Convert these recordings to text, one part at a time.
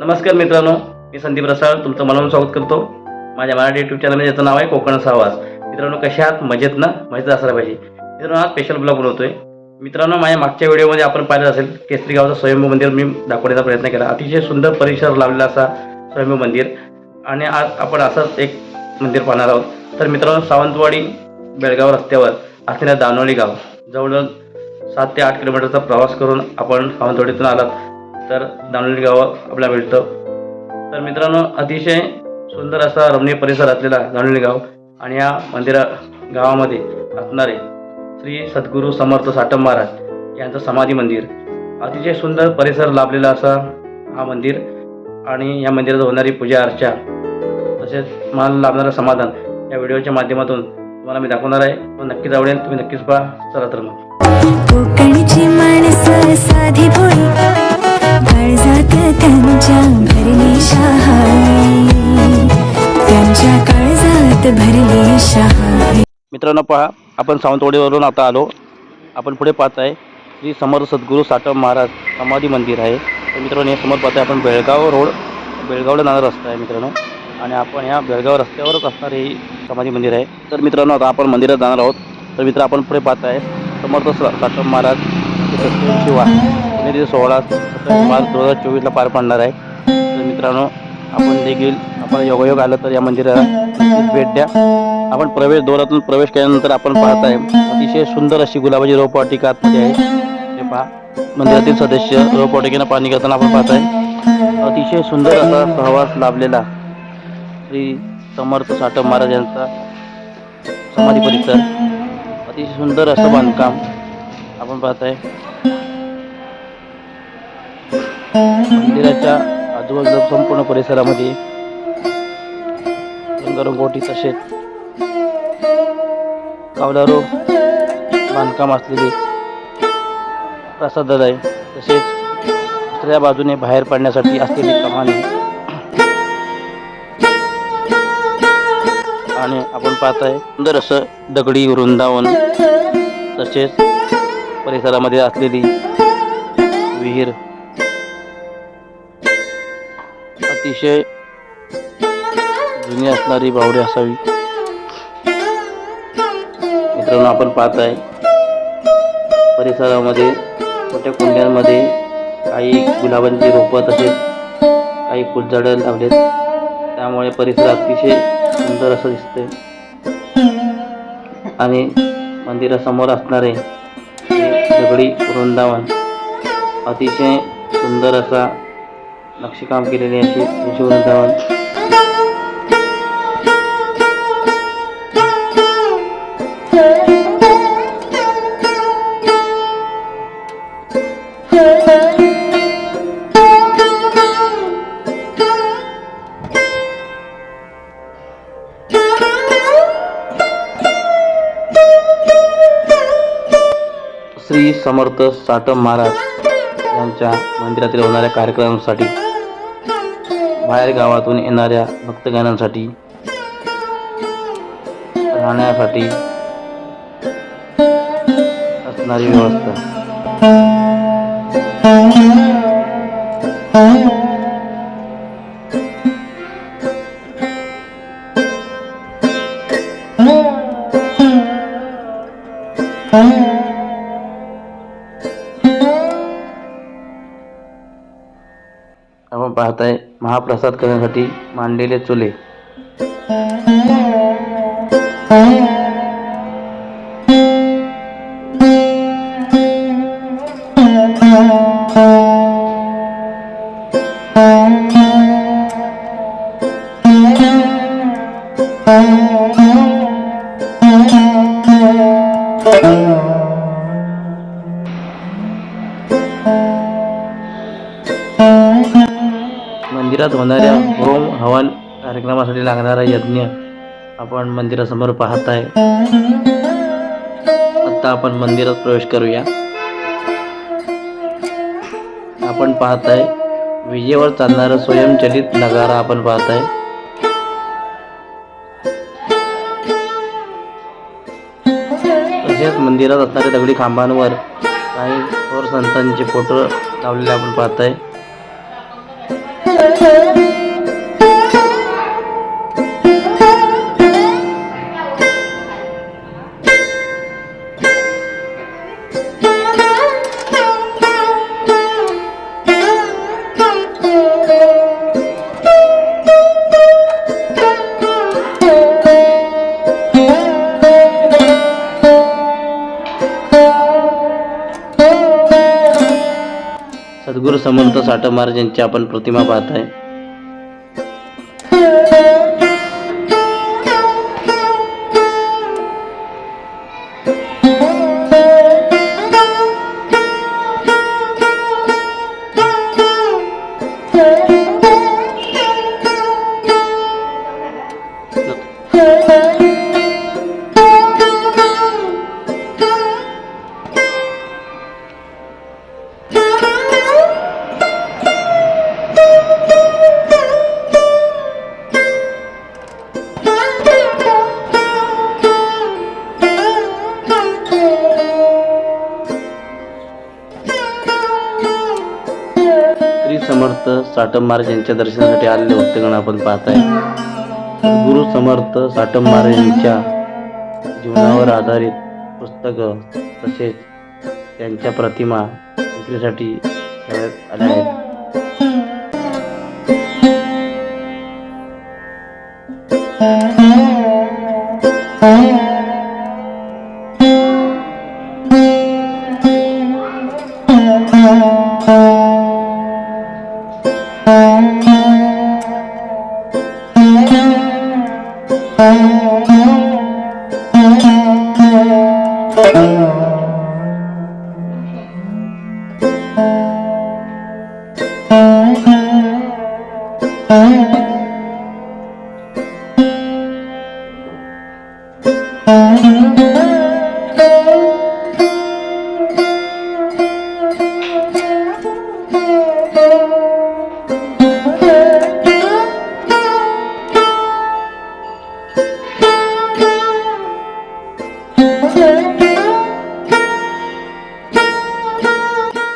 नमस्कार मित्रांनो मी संदीप रसाळ तुमचं मनापासून स्वागत करतो. माझ्या मराठी युट्यूब चॅनल ज्याचं नाव आहे कोकण सहवास. मित्रांनो कशा आहात? मजेत ना? मजेत असायला पाहिजे. मित्रांनो आज स्पेशल ब्लॉग बनवतोय. मित्रांनो माझ्या मागच्या व्हिडिओमध्ये आपण पाहिलं असेल केसरी गावचं स्वयंभू मंदिर मी दाखवण्याचा प्रयत्न केला. अतिशय सुंदर परिसर लावलेला असा स्वयंभू मंदिर. आणि आज आपण असंच एक मंदिर पाहणार आहोत. तर मित्रांनो सावंतवाडी बेळगाव रस्त्यावर असलेल्या दानोली गाव जवळजवळ सात ते आठ किलोमीटरचा प्रवास करून आपण सावंतवाडीतून आलात. तर दानोळी गाव आपल्याला मिळतं. तर मित्रांनो अतिशय सुंदर असा रमणीय परिसर असलेला दांडोली गाव आणि या मंदिरा गावामध्ये असणारे श्री सद्गुरू समर्थ साटम महाराज यांचं समाधी मंदिर. अतिशय सुंदर परिसर लाभलेला असा हा मंदिर आणि या मंदिरात होणारी पूजा अर्चा तसेच मला लाभणारं समाधान या व्हिडिओच्या माध्यमातून तुम्हाला मी दाखवणार आहे. तो नक्कीच आवडेल तुम्ही नक्कीच पहा. चला तर मग. काळजात त्यांच्या भरली शहाळी त्यांच्या काळजात भरली शहाळी मित्रांनो पहा आपण सावंतवाडीवरून आता आलो. आपण पुढे पाहत आहे श्री समर सद्गुरू साठव महाराज समाधी मंदिर आहे. तर मित्रांनो हे समोर पाहत आहे आपण बेळगाव रोड बेळगावला जाणारा रस्ता आहे मित्रांनो. आणि आपण ह्या बेळगाव रस्त्यावरच असणारे हे समाधी मंदिर आहे. तर मित्रांनो आता आपण मंदिरात जाणार आहोत. तर मित्र आपण पुढे पाहत आहे समर्थ साठव महाराज सत्याऐंशी वा पुणेरी सत्तावीस मार्च दोन हजार चोवीसला पार पडणार आहे. तर मित्रांनो आपण देखील आपण योगायोग आलं तर या मंदिराला भेट द्या. आपण प्रवेश दोरातून प्रवेश केल्यानंतर आपण पाहत आहे अतिशय सुंदर अशी गुलाबाची रोपवाटिका आतमध्ये आहे. ते पहा मंदिरातील सदस्य रोपवाटिकेनं पाणी घेताना आपण पाहत आहे अतिशय सुंदर असा सहवास लाभलेला श्री समर्थ साठव महाराज यांचा समाधी परिसर. अतिशय सुंदर असं बांधकाम आपण पाहत आहे मंदिराच्या आजूबाजूला संपूर्ण परिसरामध्ये रंगरंगोटी तसेच कावलारो बांधकाम असलेली प्रसाद आहे तसेच दुसऱ्या बाजूने बाहेर पडण्यासाठी असलेली कमान आणि आपण पाहताय सुंदर असं दगडी वृंदावन तसेच परिसरामध्ये असलेली विहीर अतिशय जुनी असणारी बावडी असावी. मित्रांनो आपण पाहत आहे परिसरामध्ये छोट्या कुंड्यांमध्ये काही गुलाबांची रोपं तसेच काही फुलझाडं लावलेत. त्यामुळे परिसर अतिशय सुंदर असं दिसतंय. आणि मंदिरासमोर असणारे दगडी वृंदावन. अतिशय सुंदर असा नक्षीकाम केलेले असे वृंदावन. समर्थ साटम महाराज यांच्या मंदिरातील होणाऱ्या कार्यक्रमांसाठी बाहेर गावातून येणाऱ्या भक्तगणांसाठी राहण्यासाठी असणारी व्यवस्था. आपण पाहताय महाप्रसाद करण्यासाठी मांडलेले चुले. मंदिरात होणाऱ्या होम हवन कार्यक्रमासाठी लागणारा यज्ञ आपण मंदिरासमोर पाहत आहे आता आपण मंदिरात प्रवेश करूया. आपण पाहत आहे विजेवर चालणारा स्वयंचलित नगारा आपण पाहत आहे तसेच मंदिरात असणाऱ्या दगडी खांबांवर काही थोर संतांचे फोटो लावलेले आपण पाहत आहे सद्गुरू समर्थ साठ महाराज यांची आपण प्रतिमा पाहताय. आहे साटम महाराज यांच्या दर्शनासाठी आलेले भक्तगण आपण पाहताय. गुरु समर्थ साटम महाराज यांच्या जीवनावर आधारित पुस्तकं तसेच त्यांच्या प्रतिमा विक्रीसाठी ठेवण्यात आल्या आहेत.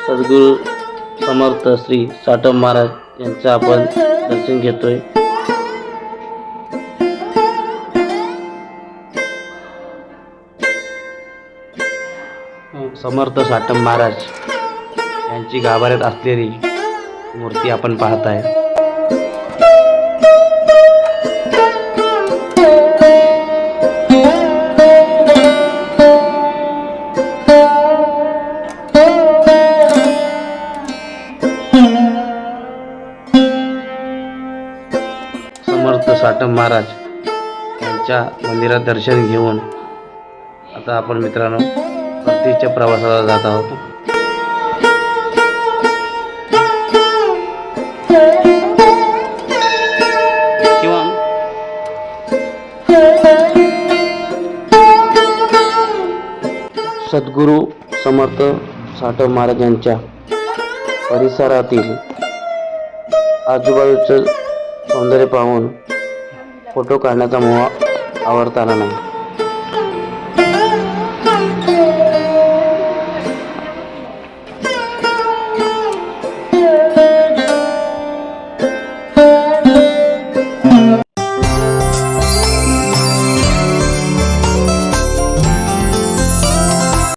सद्गुरू समर्थ श्री साटम महाराज यांचं आपण दर्शन घेतोय. समर्थ साटम महाराज यांची गाभाऱ्यात असलेली मूर्ती आपण पाहत आहे. महाराज यांच्या मंदिरात दर्शन घेऊन आता आपण मित्रांनो परतीच्या प्रवासाला जात आहोत. सद्गुरू समर्थ साठव महाराज यांच्या परिसरातील आजूबाजूचं सौंदर्य पाहून फोटो काढण्याचा मोह आवडता आला नाही.